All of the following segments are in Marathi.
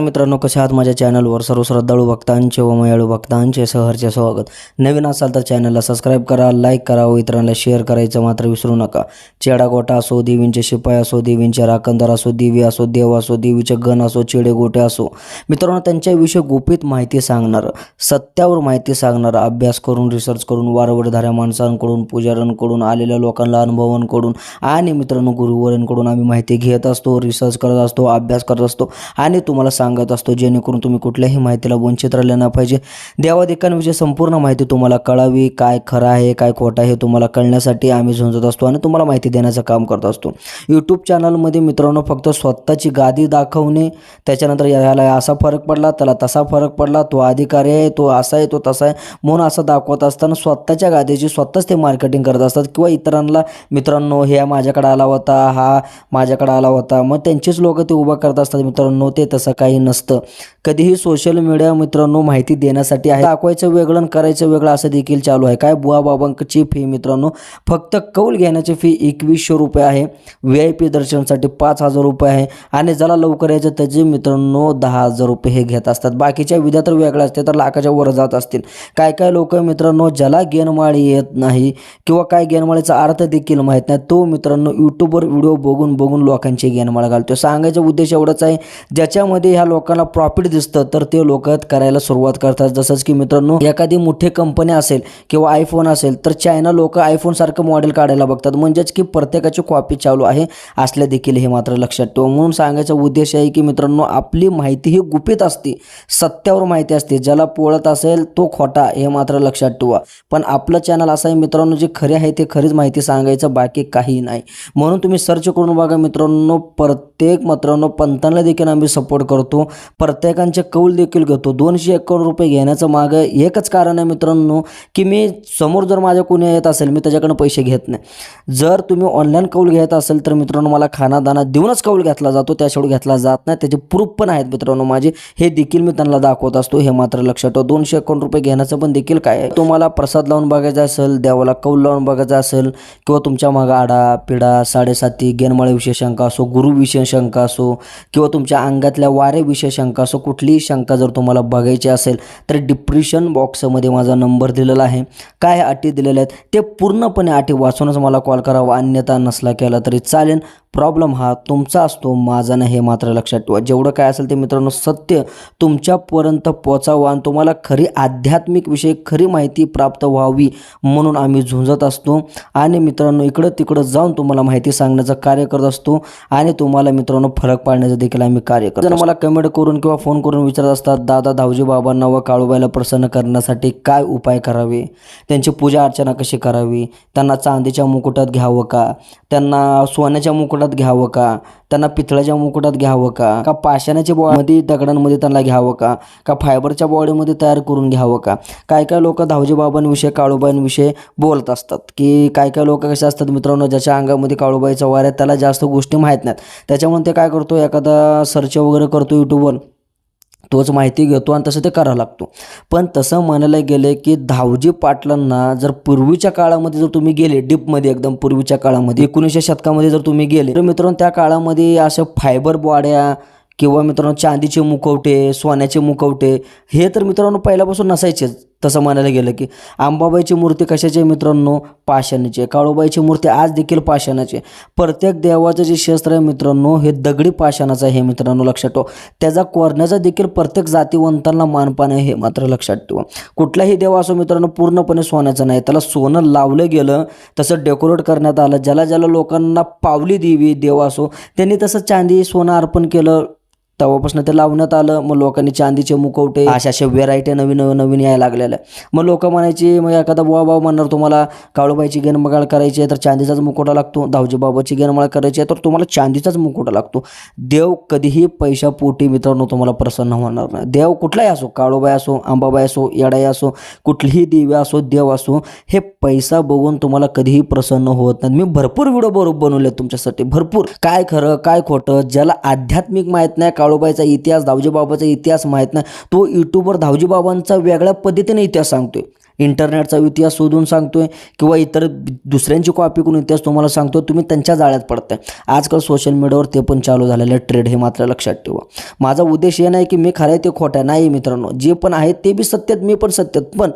नमस्कार मित्रांनो कसे आहात माझ्या चॅनलवर? सर्व श्रद्धाळू भक्तांचे व मयाळू भक्तांचे सहरचे स्वागत. नवीन असाल तर चॅनलला सबस्क्राईब करा लाईक करा व इतरांना शेअर करायचं मात्र विसरू नका. चेडागोटा असो देवींचे शिपाई असो देवींचे राखणदार असो देवी असो देव असो देवीचे गण असो चेडे गोटे असो. मित्रांनो त्यांच्याविषयी गुपित माहिती सांगणार सत्यावर माहिती सांगणार अभ्यास करून रिसर्च करून वारवडधाऱ्या माणसांकडून पुजाऱ्यांकडून आलेल्या लोकांना अनुभवांकडून आणि मित्रांनो गुरुवरांकडून आम्ही माहिती घेत असतो रिसर्च करत असतो अभ्यास करत असतो आणि तुम्हाला सांग सांगत असतो जेणेकरून तुम्ही कुठल्याही माहितीला वंचित राहिले ना पाहिजे. देवादेकांविषयी संपूर्ण माहिती तुम्हाला कळावी काय खरं आहे काय खोटं आहे तुम्हाला कळण्यासाठी आम्ही झुंजत असतो आणि तुम्हाला माहिती देण्याचं काम करत असतो. यूट्यूब चॅनलमध्ये मित्रांनो फक्त स्वतःची गादी दाखवणे त्याच्यानंतर याला असा फरक पडला त्याला तसा फरक पडला तो अधिकारी आहे तो असा आहे तो तसा आहे म्हणून असं दाखवत असताना स्वतःच्या गादीची स्वतःच ते मार्केटिंग करत असतात किंवा इतरांना मित्रांनो हे माझ्याकडे आला होता हा माझ्याकडे आला होता मग त्यांचेच लोक ते उभं करत असतात मित्रांनो ते तसं काही नसतं. कधीही सोशल मीडिया मित्रांनो माहिती देण्यासाठी आहे. दाखवायचं वेगळं करायचं वेगळं असं देखील चालू आहे. काय बुवा बाबांची फी मित्रांनो? फक्त कौल घेण्याची फी एकवीसशे रुपये आहे. व्ही आय पी दर्शनसाठी पाच हजार रुपये आहे. आणि ज्याला लवकर यायचं त्याचे मित्रांनो दहा हजार रुपये हे घेत असतात. बाकीच्या विद्या तर वेगळ्या असते तर लाखाच्या वर जात असतील. काय काय लोक मित्रांनो ज्याला गेनमाळी येत नाही किंवा काय गेनमाळीचा अर्थ देखील माहीत नाही तो मित्रांनो यूट्यूबवर व्हिडिओ बघून बघून लोकांची गेनमाळ घालतो सांगायचा उद्देश एवढाच आहे ज्याच्यामध्ये ह्या लोकांना प्रॉफिट दिसतं तर ते लोक करायला सुरुवात करतात. जसंच की मित्रांनो एखादी मोठी कंपनी असेल किंवा आयफोन असेल तर चायना लोक आयफोन सारखं मॉडेल काढायला बघतात. म्हणजेच की प्रत्येकाची कॉपी चालू आहे असल्या देखील हे मात्र लक्षात ठेवा. म्हणून सांगायचा उद्देश आहे की मित्रांनो आपली माहिती ही गुपित असते सत्यावर माहिती असते. ज्याला पोळत असेल तो खोटा हे मात्र लक्षात ठेवा. पण आपलं चॅनल असं आहे मित्रांनो जे खरे आहे ते खरीच माहिती सांगायचं बाकी काही नाही. म्हणून तुम्ही सर्च करून बघा मित्रांनो प्रत्येक मित्रांनो पंतांना देखील आम्ही सपोर्ट करतो. प्रत्येकांचे कौल देखील घेतो. दोनशे एकावन्न रुपये घेण्याचं मागं एकच कारण आहे मित्रांनो की मी समोर जर माझ्या कोणी येत असेल मी त्याच्याकडनं पैसे घेत नाही. जर तुम्ही ऑनलाईन कौल घेत असेल तर मित्रांनो मला खानादाना देऊनच कौल घेतला जातो. त्याशिवाय घेतला जात नाही. त्याचे प्रूफ पण आहेत मित्रांनो माझे. हे देखील मी त्यांना दाखवत असतो. हे मात्र लक्षात ठेवा. दोनशे एकावन्न रुपये घेण्याचं पण देखील काय आहे? तुम्हाला प्रसाद लावून बघायचा असेल देवाला कौल लावून बघायचा असेल किंवा तुमच्या मागं आडा पिढा साडेसाती गेनमाळे शंका असो गुरु शंका असो किंवा तुमच्या अंगातल्या वारे विषय शंका. असो कुठलीही शंका जर तुम्हाला बघायची असेल तर डिप्रेशन बॉक्समध्ये माझा नंबर दिलेला आहे. काय अटी दिलेल्या आहेत ते पूर्णपणे अटी वाचूनच मला कॉल करावा. अन्यथा नसला केला तरी चालेल. प्रॉब्लेम हा तुमचा असतो माझा नाही हे मात्र लक्षात ठेवा. जेवढं काय असेल ते मित्रांनो सत्य तुमच्यापर्यंत पोचावं आणि तुम्हाला खरी आध्यात्मिक विषय खरी माहिती प्राप्त व्हावी म्हणून आम्ही झुंजत असतो. आणि मित्रांनो इकडं तिकडं जाऊन तुम्हाला माहिती सांगण्याचं कार्य करत असतो आणि तुम्हाला मित्रांनो फरक पाडण्याचं देखील आम्ही कार्य करतो जर मला कमेंट करून किंवा फोन करून विचारत असतात दादा धावजी बाबांना व काळूबाईला प्रसन्न करण्यासाठी काय उपाय करावे? त्यांची पूजा अर्चना कशी करावी? त्यांना चांदीच्या मुकुटात घ्यावं का? त्यांना सोन्याच्या मुकुटात घ्यावं का? त्यांना पितळाच्या मुकुटात घ्यावं का? का पाषाणाच्या बॉडीमध्ये दगडांमध्ये त्यांना घ्यावं का? का फायबरच्या बॉडीमध्ये तयार करून घ्यावं का? काय काय लोक धावजी बाबांविषयी काळूबाईंविषयी बोलत असतात? की काय काय लोक कसे असतात मित्रांनो ज्याच्या अंगामध्ये काळूबाईचा वार आहे त्याला जास्त गोष्टी माहीत नाहीत. त्याच्यामुळे ते काय करतो? एखादा सर्च वगैरे करतो यूट्यूबवर तोच माहिती घेतो आणि तसं ते करावं लागतो. पण तसं म्हणायला गेलं की धावजी पाटलांना जर पूर्वीच्या काळामध्ये जर तुम्ही गेले डीपमध्ये एकदम पूर्वीच्या काळामध्ये एकोणीसशे शतकामध्ये जर तुम्ही गेले तर मित्रांनो त्या काळामध्ये अशा फायबर बॉड्या किंवा मित्रांनो चांदीचे मुखवटे सोन्याचे मुखवटे हे तर मित्रांनो पहिल्यापासून नसायचेच. तसं म्हणायला गेलं की अंबाबाईची मूर्ती कशाची आहे मित्रांनो? पाषाणाची आहे. काळूबाईची मूर्ती आज देखील पाषाणाची आहे. प्रत्येक देवाचं जे शस्त्र आहे मित्रांनो हे दगडी पाषाणाचं आहे हे मित्रांनो लक्षात ठेवा. त्याचा कोरण्याचा देखील प्रत्येक जातीवंतांना मानपान आहे हे मात्र लक्षात ठेवा. कुठलाही देव असो मित्रांनो पूर्णपणे सोन्याचं नाही. त्याला सोनं लावलं गेलं तसं डेकोरेट करण्यात आलं. ज्याला ज्याला लोकांना पावली देवी देव असो त्यांनी तसं चांदी सोनं अर्पण केलं तेव्हापासून ते लावण्यात आलं. मग लोकांनी चांदीचे मुखवटे अशा अशा व्हेरायटी नवीन नवीन यायला लागलेल्या. मग लोक म्हणायची मग एखादा बुवा भाऊ म्हणणार तुम्हाला काळूबाईची गेनमगाळ करायची आहे तर चांदीचाच मुकुटा लागतो. धावजी बाबाची गेनमाळ करायची आहे तर तुम्हाला चांदीचाच मुकुटा लागतो. देव कधीही पैशापोटी मित्रांनो तुम्हाला प्रसन्न होणार नाही. देव कुठलाही असो काळूबाई असो अंबाबाई असो येडाई असो कुठलीही दिव्य असो देव असो हे पैसा बघून तुम्हाला कधीही प्रसन्न होत नाही मी भरपूर व्हिडिओ बरोबर बनवले तुमच्यासाठी. भरपूर. काय खरं काय खोटं ज्याला आध्यात्मिक माहीत नाही काळोबाईचा इतिहास धावजीबाबाचा इतिहास माहीत नाही. तो यूट्यूबवर धावजीबाबांचा वेगळ्या पद्धतीने इतिहास सांगतोय. इंटरनेटचा इतिहास शोधून सांगतोय किंवा इतर दुसऱ्यांची कॉपी करून इतिहास तुम्हाला सांगतो तुम्ही त्यांच्या जाळ्यात पडताय. आजकाल सोशल मीडियावर ते पण चालू झालेलं आहे. ट्रेड हे मात्र लक्षात ठेवा. माझा उद्देश हे नाही की मी खरं आहे ते खोटं आहे. नाही मित्रांनो जे पण आहे ते बी सत्यात मी पण सत्यात. पण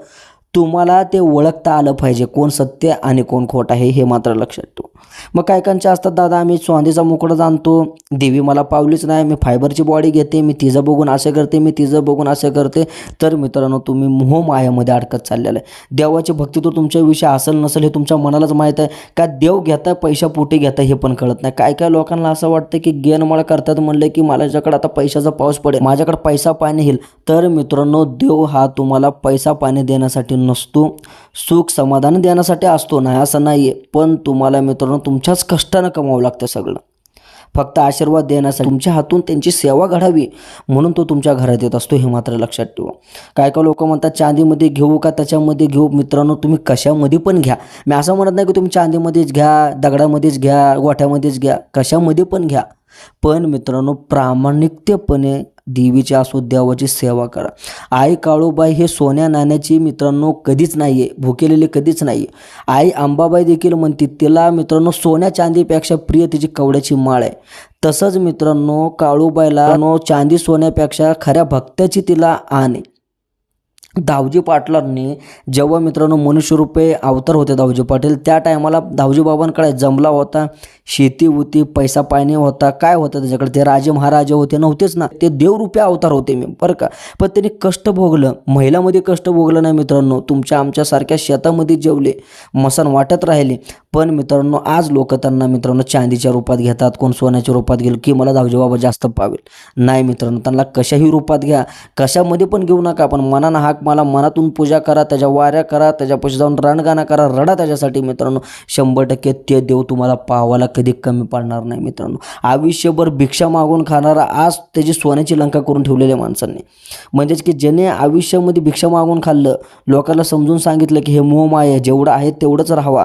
तुम्हाला ते ओळखता आलं पाहिजे कोण सत्य आणि कोण खोट आहे हे मात्र लक्षात ठेवा. मग काय कांचे असतात दादा? आम्ही स्वांदीचा मुकडा जाणतो देवी मला पावलीच नाही. मी फायबरची बॉडी घेते. मी तिचं बघून असं करते. मी तिचं बघून असं करते. तर मित्रांनो तुम्ही मोह मायामध्ये अडकत चाललेलं आहे. देवाची भक्ती तर तुमच्याविषयी असेल नसेल हे तुमच्या मनालाच माहीत आहे. का देव घेताय पैसा पोटी घेताय हे पण कळत नाही. काय काय लोकांना असं वाटतं की गेनमाळ करतात म्हणलं की माझ्याकडे आता पैशाचा पाऊस पडेल. माझ्याकडे पैसा पाणी येईल. तर मित्रांनो देव हा तुम्हाला पैसा पाणी देण्यासाठी नसतो. सुख समाधान देण्यासाठी असतो. नाही असं नाही आहे पण तुम्हाला मित्रांनो तुमच्याच कष्टानं कमावं लागतं सगळं. फक्त आशीर्वाद देण्यासाठी तुमच्या हातून त्यांची सेवा घडावी म्हणून तो तुमच्या घरात येत असतो हे मात्र लक्षात ठेवा. काय काय लोक म्हणतात चांदीमध्ये घेऊ का? त्याच्यामध्ये घेऊ? मित्रांनो तुम्ही कशामध्ये पण घ्या. मी असं म्हणत नाही की तुम्ही चांदीमध्येच घ्या दगडामध्येच घ्या गोठ्यामध्येच घ्या कशामध्ये पण घ्या. पण मित्रांनो प्रामाणिकतेपणे देवीच्या असो देवाची सेवा करा. आई काळूबाई हे सोन्या नाण्याची मित्रांनो कधीच नाही आहे भुकेलेली कधीच नाही आई अंबाबाई देखील म्हणते तिला मित्रांनो सोन्या चांदीपेक्षा प्रिय तिची कवड्याची माळ आहे. तसंच मित्रांनो काळूबाईला नो चांदी सोन्यापेक्षा खऱ्या भक्त्याची तिला आण आहे. दावजी पाटलांनी जेव्हा मित्रांनो मनुष्यरूपे अवतार होते दावजी पाटील त्या टायमाला दावजी बाबांकडे जमला होता. शेती होती पैसा पाणी होता काय होतं त्याच्याकडे? ते राजे महाराजे होते नव्हतेच ना. ते देवरूपे अवतार होते मी बरं का? पण त्यांनी कष्ट भोगलं. महिलामध्ये कष्ट भोगलं नाही मित्रांनो. तुमच्या आमच्यासारख्या शेतामध्ये जेवले मसन वाटत राहिले. पण मित्रांनो आज लोक त्यांना मित्रांनो चांदीच्या रूपात घेतात. कोण सोन्याच्या रूपात गेलं की मला दावजी बाबा जास्त पावेल? नाही मित्रांनो त्यांना कशाही रूपात घ्या. कशामध्ये पण घेऊ नका पण मनानं हाक मला मनातून पूजा करा त्याच्या वाऱ्या करा त्याच्यापाशी जाऊन रणगाणा करा रडा त्याच्यासाठी मित्रांनो. शंभर टक्के ते देव तुम्हाला पावाला कधी कमी पडणार नाही मित्रांनो. आयुष्यभर भिक्षा मागून खाणारा आज त्याची सोन्याची लंका करून ठेवलेल्या माणसांनी. म्हणजेच की ज्याने आयुष्यामध्ये भिक्षा मागून खाल्लं लोकांना समजून सांगितलं की हे मोहमाय जेवढं आहे तेवढंच राहावा.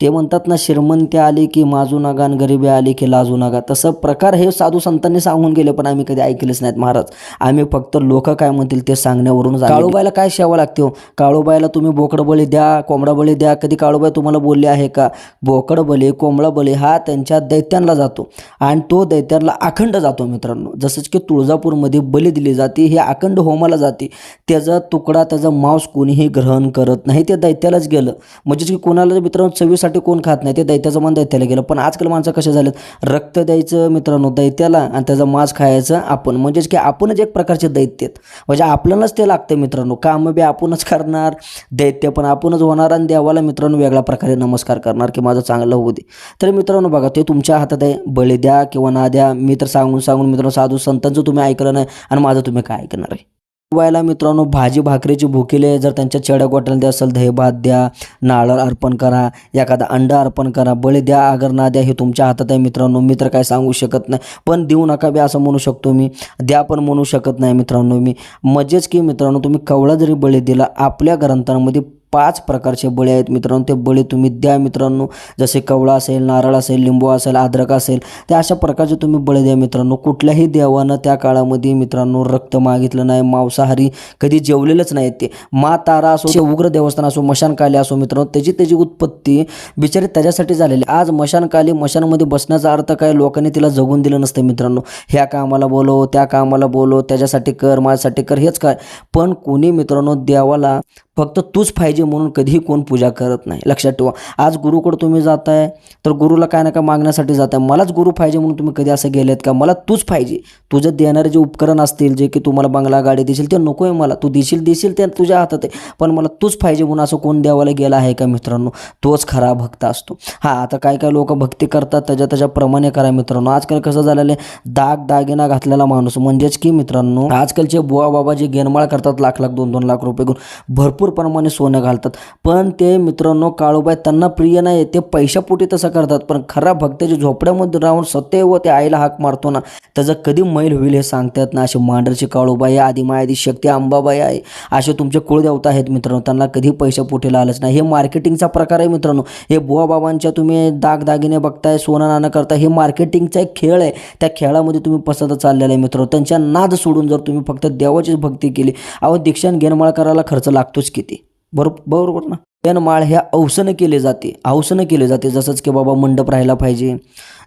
ते म्हणतात ना श्रीमंती आली की माजू नगा आणि गरिबी आली की लाजू नागा. तसं प्रकार हे साधू संतांनी सांगून गेले पण आम्ही कधी ऐकलेच नाहीत महाराज. आम्ही फक्त लोक काय म्हणतील ते सांगण्यावरून काळूबाईला काय शेवा लागते हो? काळूबाईला तुम्ही बोकड बळी द्या कोंबडा बळी द्या कधी काळूबाई तुम्हाला बोलले आहे का? बोकड बळी कोंबडा बळी हा त्यांच्या दैत्यांना जातो आणि तो दैत्यांना अखंड जातो मित्रांनो. जसंच की तुळजापूरमध्ये बली दिली जाते हे अखंड होमाला जाते. त्याचा तुकडा त्याचा मांस कोणीही ग्रहण करत नाही ते दैत्यालाच गेलं. म्हणजेच की कोणाला मित्रांनो रक्तासाठी कोण खात नाही ते दैत्याचं मन दैत्याला गेलं. पण आजकाल माणसं कसे झालेत? रक्त द्यायचं मित्रांनो दैत्याला आणि त्याचा मांस खायचं आपण. म्हणजेच की आपणच एक प्रकारचे दैत्य आहेत. म्हणजे आपल्यालाच ते लागतं मित्रांनो. कामं बी आपणच करणार दैत्य पण आपणच होणार आणि देवाला मित्रांनो वेगळ्या प्रकारे नमस्कार करणार की माझं चांगलं होऊ दे. तर मित्रांनो बघा ते तुमच्या हातात आहे. बळी द्या किंवा ना द्या. मी तर सांगून सांगून मित्रांनो साधू संतांचं तुम्ही ऐकलं नाही आणि माझं तुम्ही काय ऐकणार आहे? व्हायला मित्रांनो भाजी भाकरीची भुकेले जर त्यांच्या चेड्या गोट्याला असेल दही भात द्या नारळ अर्पण करा एखादा अंडा अर्पण करा बळी द्या अगर ना द्या हे तुमच्या हातात आहे मित्रांनो. मी तर काय सांगू शकत नाही पण देऊ नका बी असं म्हणू शकतो मी. द्या पण म्हणू शकत नाही मित्रांनो मी. मजेच की मित्रांनो तुम्ही कवळा जरी बळी दिला आपल्या ग्रंथांमध्ये पाच प्रकारचे बळी आहेत मित्रांनो. ते बळी तुम्ही द्या मित्रांनो. जसे कवळा असेल नारळ असेल लिंबू असेल अद्रक असेल त्या अशा प्रकारचे तुम्ही बळी द्या मित्रांनो. कुठल्याही देवानं त्या काळामध्ये मित्रांनो रक्त मागितलं नाही मांसाहारी कधी जेवलेलंच नाही. ते मा तारा असो ते उग्र देवस्थान असो मशानकाली असो मित्रांनो त्याची त्याची उत्पत्ती बिचारी त्याच्यासाठी झालेली आज मशानकाली मशानमध्ये बसण्याचा अर्थ काय? लोकांनी तिला जगून दिलं नसतं मित्रांनो. ह्या कामाला बोलो त्या कामाला बोलो त्याच्यासाठी कर माझ्यासाठी कर हेच काय? पण कोणी मित्रांनो देवाला फक्त तूच पाहिजे म्हणून कधीही कोण पूजा करत नाही. लक्षात ठेवा. आज गुरुकडं तुम्ही जाताय तर गुरुला काय ना काय मागण्यासाठी जाताय. मलाच गुरु पाहिजे म्हणून तुम्ही कधी असं गेलेत का? मला तूच पाहिजे. तुझं देणारे जे उपकरण असतील जे की तुम्हाला बंगला गाडी देशील ते नको आहे मला. तू देशील देशील ते तुझ्या हातात आहे. पण मला तूच पाहिजे म्हणून असं कोण देवाला गेला आहे का मित्रांनो? तोच खरा भक्त असतो. हां आता काय काय लोक भक्ती करतात त्याच्या त्याच्याप्रमाणे करा मित्रांनो. आजकाल कसं झालेलं आहे? दाग दागिना घातलेला माणूस. म्हणजेच की मित्रांनो आजकालचे बुवा बाबा जे गेनमाळ करतात लाख लाख दोन दोन लाख रुपये घेऊन भरपूर प्रमाणे सोनं घालतात. पण ते मित्रांनो काळूबाई त्यांना प्रिय नाही ते पैशापोटी तसं करतात. पण खरा भक्ताच्या झोपड्यामध्ये राहून सदैव ते आईला हाक मारतो ना त्याचं कधी मैल होईल हे सांगतात ना असे मांडरची काळूबाई आधी मायादी शक्ती अंबाबाई आहे. असे तुमचे कुळदेवता आहेत मित्रांनो. त्यांना कधी पैशापोटीला आलंच नाही. हे मार्केटिंगचा प्रकार आहे मित्रांनो. हे बुवा बाबांच्या तुम्ही दागदागिने बघताय सोनं नाणं करताय हे मार्केटिंगचा एक खेळ आहे. त्या खेळामध्ये तुम्ही पसंत चाललेला आहे मित्रांनो. त्यांच्या नाद सोडून जर तुम्ही फक्त देवाचीच भक्ती केली अहो दीक्षान घेणमाळ करायला खर्च लागतोच किती? बरोबर बरोबर ना? माळ ह्या औसनं केले जाते. औसनं केले जाते. जसंच की बाबा मंडप राहायला पाहिजे.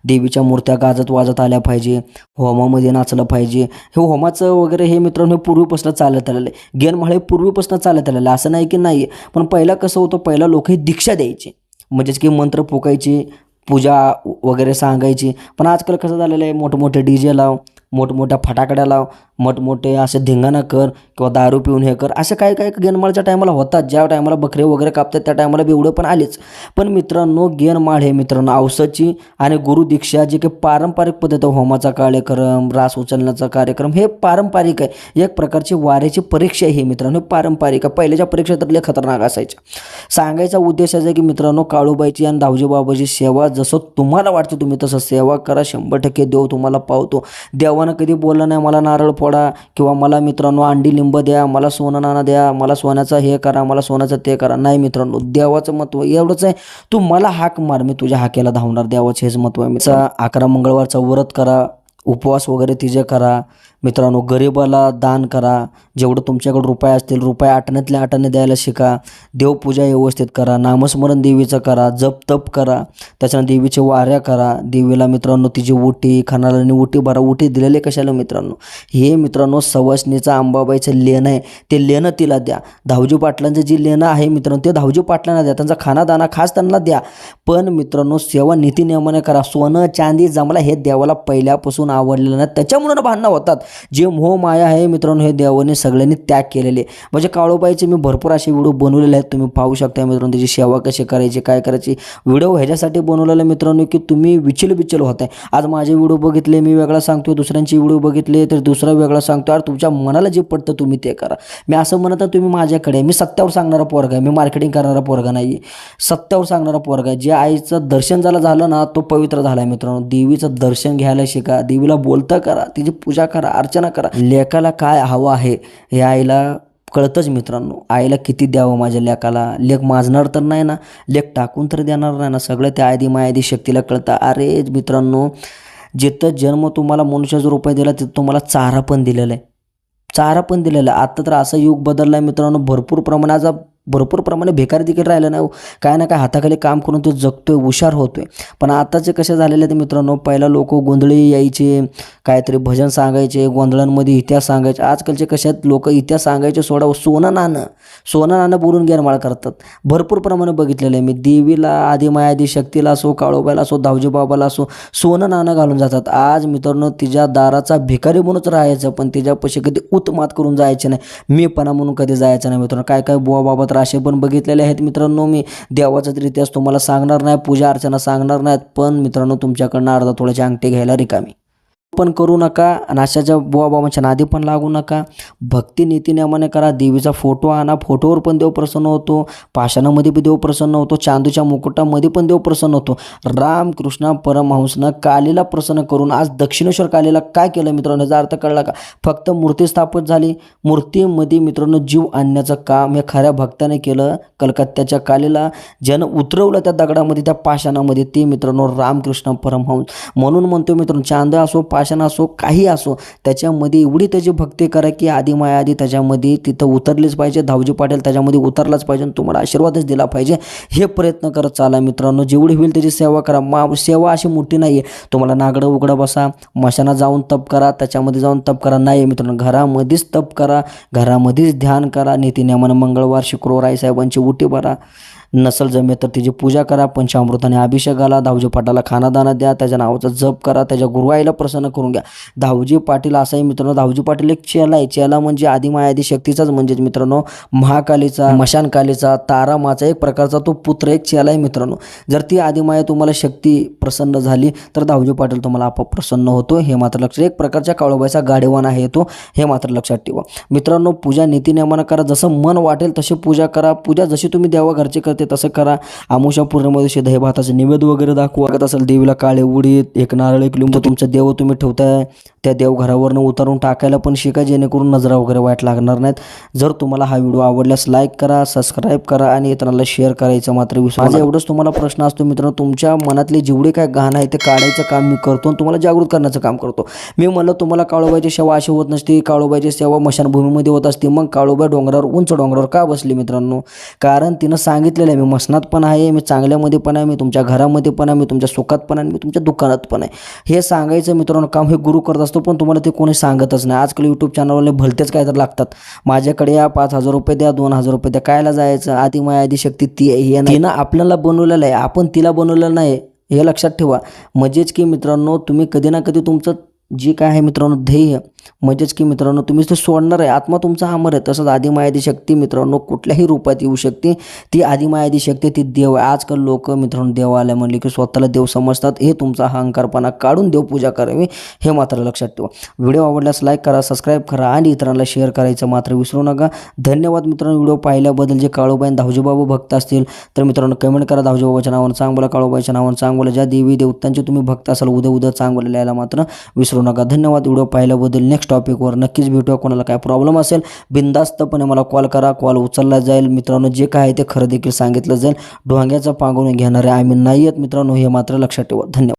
देवीच्या मूर्त्या गाजत वाजत आल्या पाहिजे. होमामध्ये नाचलं पाहिजे. हे होमाचं वगैरे हे मित्रांनो हे पूर्वीपासून चालत आलेलं आहे. गेनमाळ हे पूर्वीपासून चालत आलेलं आहे. असं नाही की नाही पण पहिला कसं होतं पहिला लोक हे दीक्षा द्यायचे. म्हणजेच की मंत्र पोकायचे पूजा वगैरे सांगायची. पण आजकाल कसं झालेलं आहे मोठमोठे डी जे लाव मोठमोठ्या फटाकड्या लाव. मोठमोठे असे धिंगाणा कर किंवा दारू पिऊन हे कर असं काही काही गेनमाळच्या टायमाला होतात. ज्या टायमाला बकरे वगैरे कापतात त्या टायमाला बेवडे पण आलेच. पण मित्रांनो गेनमाळ हे मित्रांनो औसाची आणि गुरुदीक्षा जे काही पारंपरिक पद्धत आहे, होमाचा कार्यक्रम रास उचलण्याचा कार्यक्रम हे पारंपरिक आहे. एक प्रकारची वाऱ्याची परीक्षा आहे ही मित्रांनो हे पारंपरिक आहे. पहिल्याच्या परीक्षा तर खतरनाक असायच्या. सांगायचा उद्देश असा आहे की मित्रांनो काळूबाईची आणि दावजी बाबाची सेवा जसं तुम्हाला वाटतं तुम्ही तसं सेवा करा. शंभर टक्के देव तुम्हाला पावतो. देवानं कधी बोललं नाही मला नारळ पडा किंवा मला मित्रांनो अंडी लिंब द्या मला सोनं नाणं द्या मला सोन्याचं हे करा मला सोन्याचं ते करा. नाही मित्रांनो देवाचं महत्त्व एवढंच आहे. तू मला हाक मार मी तुझ्या हाकेला धावणार. देवाचं हेच महत्त्व आहे. अकरा मंगळवारचा व्रत करा उपवास वगैरे तिचे करा. मित्रांनो गरिबाला दान करा. जेवढं तुमच्याकडे रुपये असतील रुपये आठण्यातल्या आठाने द्यायला शिका. देवपूजा व्यवस्थित करा. नामस्मरण देवीचं करा. जप तप करा. त्याच्यानं देवीच्या वाऱ्या करा. देवीला मित्रांनो तिची उटी खानाराने उटी भरा. उटी दिलेले कशाला मित्रांनो? हे मित्रांनो सवासणीचं अंबाबाईचं लेणं आहे. ते लेणं तिला द्या. धावजी पाटलांचं जी लेणं आहे मित्रांनो ते धावजी पाटलांना द्या. त्यांचा खानादाना खास त्यांना द्या. पण मित्रांनो सेवा नीतीनियमाने करा. सोनं चांदी जमला हे देवाला पहिल्यापासून आवडलेलं नाही. त्याच्यामुळं भांडणं होतात. जे मोह माया आहे मित्रांनो हे देवाने सगळ्यांनी त्याग केलेले. म्हणजे काळोबाईचे मी भरपूर असे व्हिडिओ बनवलेले आहेत तुम्ही पाहू शकता मित्रांनो त्याची सेवा कशी करायची काय करायची. व्हिडिओ ह्याच्यासाठी बनवलेला मित्रांनो की तुम्ही विचल विचल होत आहे आज माझे व्हिडिओ बघितले मी वेगळा सांगतो दुसऱ्यांचे व्हिडिओ बघितले तर दुसरा वेगळा सांगतो अरे तुमच्या मनाला जे पडतं तुम्ही ते करा. मी असं म्हणत आहे तुम्ही माझ्याकडे मी सत्यावर सांगणारा पोरगा आहे. मी मार्केटिंग करणारा पोरगा नाही सत्यावर सांगणारा पोरगा आहे. जे आईचं दर्शन झालं झालं ना तो पवित्र झाला आहे मित्रांनो. देवीचं दर्शन घ्यायला शिका. देवीला बोलता करा. तिची पूजा करा. अर्चना करा. लेकाला काय हवं आहे हे आईला कळतंच मित्रांनो. आईला किती द्यावं माझ्या लेखाला लेख माजणार तर नाही ना? लेख टाकून तर देणार नाही ना? सगळं त्या आयदी मायादी शक्तीला कळतं. अरे मित्रांनो जिथं जन्म तुम्हाला मनुष्याचा रुपये दिला तिथं तुम्हाला चारा पण दिलेला आहे. चारा पण दिलेला आहे. आत्ता तर असं युग बदलला आहे मित्रांनो. भरपूर प्रमाणाचा भरपूर प्रमाणे भिकारी देखील राहिलं नाही हो. काय ना काय हाताखाली काम करून तो जगतोय हुशार होतोय. पण आताचे कसे झालेले आहेत मित्रांनो पहिला लोक गोंधळी यायचे काहीतरी भजन सांगायचे गोंधळांमध्ये इतिहास सांगायचे. आजकालचे कसे आहेत लोक इतिहास सांगायचे सोडा हो, सोनं नाणं. सोनं नाणं बोलून गेरमाळ करतात. भरपूर प्रमाणे बघितलेलं आहे मी. देवीला आदी मायादी शक्तीला असो काळोबाला असो दावजी बाबाला असो सोनं नाणं घालून जातात. आज मित्रांनो तिच्या दाराचा भिकारी म्हणूनच राहायचं पण तिच्यापाशी कधी उत्मात करून जायचे नाही. मीपणा म्हणून कधी जायचं नाही मित्रांनो. काय काय बुवा बाबा तर असे पण बघितलेले आहेत मित्रांनो. मी देवाचाच इतिहास तुम्हाला सांगणार नाही पूजा अर्चना सांगणार नाहीत पण मित्रांनो तुमच्याकडनं अर्धा थोड्याचे अंगठी घ्यायला रिकामी. पण करू नका. आणि अशाच्या बुवा बाबांच्या नादी पण लागू नका. भक्ती नीतीनियमाने करा. देवीचा फोटो आणा. फोटोवर पण देव प्रसन्न होतो. पाषाणामध्ये पण देव प्रसन्न होतो. चांदूच्या मुकुटामध्ये पण देव प्रसन्न होतो. रामकृष्ण परमहंसनं कालीला प्रसन्न करून आज दक्षिणेश्वर कालीला काय केलं मित्रांनो? याचा अर्थ कळला का? फक्त मूर्ती स्थापित झाली. मूर्तीमध्ये मित्रांनो जीव आणण्याचं काम हे खऱ्या भक्ताने केलं. कलकत्त्याच्या कालीला ज्यानं उतरवलं त्या दगडामध्ये त्या पाषाणामध्ये. ते मित्रांनो रामकृष्ण परमहंस. म्हणून म्हणतो मित्रांनो चांद असो भाषण असो काही असो त्याच्यामध्ये एवढी त्याची भक्ती करा की आधी माया आधी त्याच्यामध्ये तिथं उतरलीच पाहिजे धावजी पाटील त्याच्यामध्ये उतरलाच पाहिजे आणि तुम्हाला आशीर्वादच दिला पाहिजे. हे प्रयत्न करत चाला मित्रांनो. जेवढी होईल त्याची सेवा करा. मा सेवा अशी मोठी नाही आहे तुम्हाला नागडं उघडं बसा. मशाना जाऊन तप करा. त्याच्यामध्ये जाऊन तप करा. नाही मित्रांनो घरामध्येच तप करा. घरामध्येच ध्यान करा. नीतीनियमानं मंगळवार शुक्रवार आई साहेबांची उटी भरा. नसल जमे तर तिची पूजा करा पंचामृताने अभिषेक घाला धावजी पाटाला खानादाना द्या त्याच्या नावाचा जप करा त्याच्या गुरुआईला प्रसन्न करून घ्या. धावजी पाटील असाही मित्रांनो धावजी पाटील एक चेला आहे. चेला म्हणजे आदी मायादी शक्तीचाच म्हणजेच मित्रांनो महाकालीचा मशानकालीचा तारामाचा एक प्रकारचा तो पुत्र एक चेला आहे मित्रांनो. जर ती आदिमाया तुम्हाला शक्ती प्रसन्न झाली तर धावजी पाटील तुम्हाला आपोआप प्रसन्न होतो. हे मात्र लक्षात एक प्रकारच्या काळोबाईचा गाडेवान आहे तो हे मात्र लक्षात ठेवा. मित्रांनो पूजा नीतीनियमानं करा. जसं मन वाटेल तशी पूजा करा. पूजा जशी तुम्ही देवा घरचे कर ते तसं करा. आमुषा पौर्णिमा दिवशी दही भाताचं निवेद वगैरे दाखवा. लागत असेल देवीला काळे उडीत एक नारळ एक लिंबू तुमचं देव तुम्ही ठेवताय. त्या देवघरावरनं उतरून टाकायला पण शिका जेणेकरून नजरा वगैरे वाईट लागणार नाहीत. जर तुम्हाला हा व्हिडिओ आवडल्यास लाईक करा सबस्क्राईब करा आणि इतरांना शेअर करायचं मात्र विसरू माझा एवढंच तुम्हाला प्रश्न असतो मित्रांनो तुमच्या मनातले जेवढे काय घाण आहे ते काढायचं काम मी करतो आणि तुम्हाला जागृत करण्याचं काम करतो. मी म्हणलं तुम्हाला काळोबाईची सेवा अशी होत नसते. काळोबाईची सेवा मशानभूमीमध्ये होत असते. मग काळोबाई डोंगरावर उंच डोंगरावर का बसली मित्रांनो? कारण तिनं सांगितलेलं आहे. मी मसनात पण आहे मी चांगल्यामध्ये पण आहे मी तुमच्या घरामध्ये पण आहे मी तुमच्या सुखात पण आहे मी तुमच्या दुकानात पण आहे. हे सांगायचं मित्रांनो काम हे गुरु करत असतो पण तुम्हाला ते कोणी सांगतच नाही. आजकाल यूट्यूब चॅनलवाले भलतेच काय तर लागतात. माझ्याकडे या पाच हजार रुपये द्या दोन हजार रुपये द्या. कायला जायचं? आधी माया आधी शक्ती ती आहे हे नाही. आपल्याला बनवलेलं आहे. आपण तिला बनवलेलं नाही. हे लक्षात ठेवा. म्हणजेच की मित्रांनो तुम्ही कधी ना कधी तुमचं जे काय आहे मित्रांनो ध्येय. म्हणजेच की मित्रांनो तुम्ही ते सोडणार आहे. आत्मा तुमचा अमर आहे. तसंच आदिमायादी शक्ती मित्रांनो कुठल्याही रूपात येऊ शकते. ती आदिमायादी शक्ती ती देव आहे. आजकाल लोक मित्रांनो देव आल्या म्हणले की स्वतःला देव समजतात. हे तुमचा अहंकारपणा काढून देवपूजा करावी हे मात्र लक्षात ठेवा. व्हिडिओ आवडल्यास लाईक करा सबस्क्राईब करा आणि इतरांना शेअर करायचं मात्र विसरू नका. धन्यवाद मित्रांनो व्हिडिओ पाहिल्याबद्दल. जे काळूबाई आणि धावजीबाबू भक्त असतील तर मित्रांनो कमेंट करा. धावजीबाबाच्या नावानं चांगलं काळोबाईच्या काळूबाईच्या नावानं चांगलं. ज्या देवी देवतांचे तुम्ही भक्त असाल उद्या उद्या चांगलं लिहायला मात्र विसरू नका. धन्यवाद. व्हिडिओ पाहिल्याबद्दल नेक्स्ट टॉपिकवर नक्कीच भेटूया. कोणाला काय प्रॉब्लेम असेल बिंदास्तपणे मला कॉल करा. कॉल उचलला जाईल. मित्रांनो जे काय आहे ते खरं देखील सांगितलं जाईल. डोंग्याचं पांगवून घेणारे आम्ही नाही आहेत मित्रांनो हे मात्र लक्षात ठेवा. धन्यवाद.